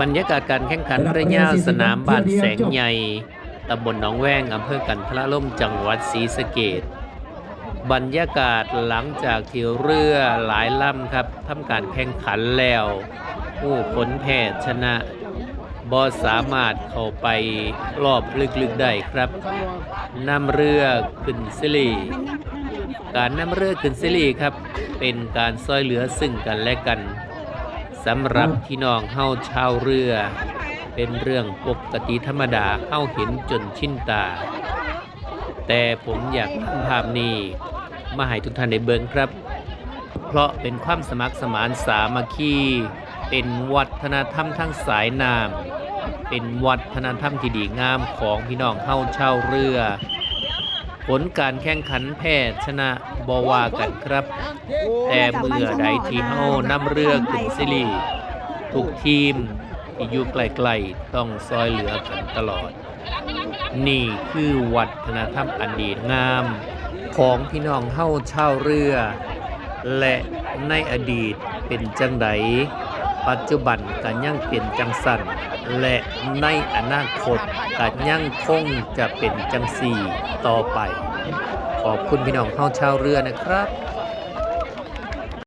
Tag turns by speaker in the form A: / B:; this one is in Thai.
A: บรรยากาศการแข่งขันเรือยาวสนามบ้านแสงใหญ่ตำบลหนองแวงอำเภอกันทละล่มจังหวัดศรีสะเกษบรรยากาศหลังจากที่เรือหลายลำครับทำการแข่งขันแล้วผู้ผลแพ้ชนะบอสามารถเข้าไปรอบลึกๆได้ครับนำเรือขึ้นซิลีการนำเรือขึ้นซิลีครับ เป็นการซอยเหลือซึ่งกันและกัน สำหรับพี่น้องเฮาชาวเรือ เป็นเรื่องปกติธรรมดาเฮาเห็นจนชินตา แต่ผมอยากนำภาพนี้ มาให้ทุกท่านได้เบิ่งครับ เพราะเป็นความสมัครสมานสามัคคีเป็นวัฒนธรรมทั้งสายน้ำเป็นวัฒนธรรมที่ดีงามของพี่น้องเฮาชาวเรือ ผลการแข่งขันแพ้ชนะบว่ากันครับ แต่เมื่อใดที่เฮานำเรือขึ้นซิลีทุกทีมที่อยู่ใกล้ๆต้องซอยเหลือกันตลอด นี่คือวัฒนธรรมอันดีงาม ของพี่น้องเฮาชาวเรือ และในอดีตเป็นจังได ปัจจุบันก็ยังเป็นจังสันและในอนาคตก็ยังคงจะเป็นจังสี่ต่อไป ขอบคุณพี่น้องเฮาชาวเรือนะครับ